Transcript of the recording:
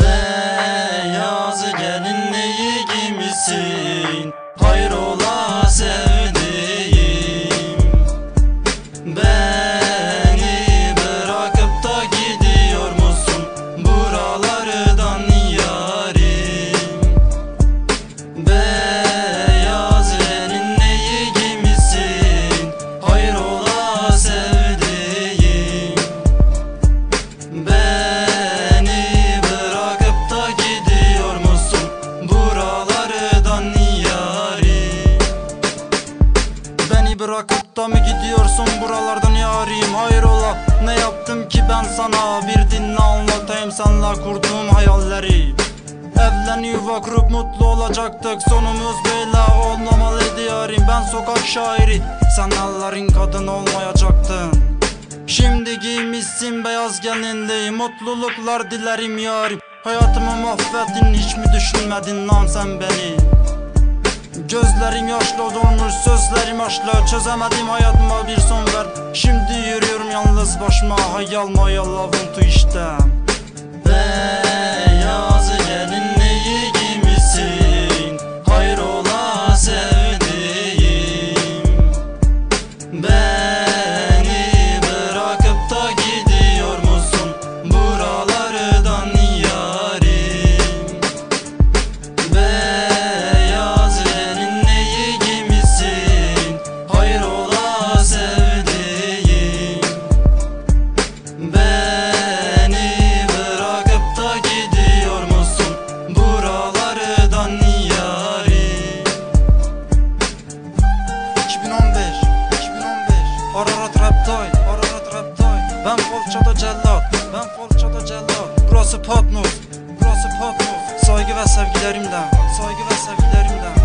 Beyaz gelinliği giymişsin. Hayrola Beni bırakıp da mı gidiyorsun? Buralardan yarim Hayrola? Ne yaptım ki ben sana? Bir dinle anlatayım senle kurduğum hayalleri. Evlen yuva kurup mutlu olacaktık. Sonumuz böyle olmamalıydı yarim Ben sokak şairi sen ellerin kadın olmayacaktın. Şimdi giymişsin beyaz gelinliği Mutluluklar dilerim yarim. Hayatımı mahvettin hiç mi düşünmedin lan sen beni Gözlerim yaşlı dolmuş sözlerim aşlı Çözemedim hayatıma bir son ver. Şimdi yürüyorum yalnız başıma. Hayal mayal avuntu işte Folça'da cellat Ben Folça'da cellat Burası Patmos Burası Patmos Saygı ve sevgilerimle Saygı ve sevgilerimle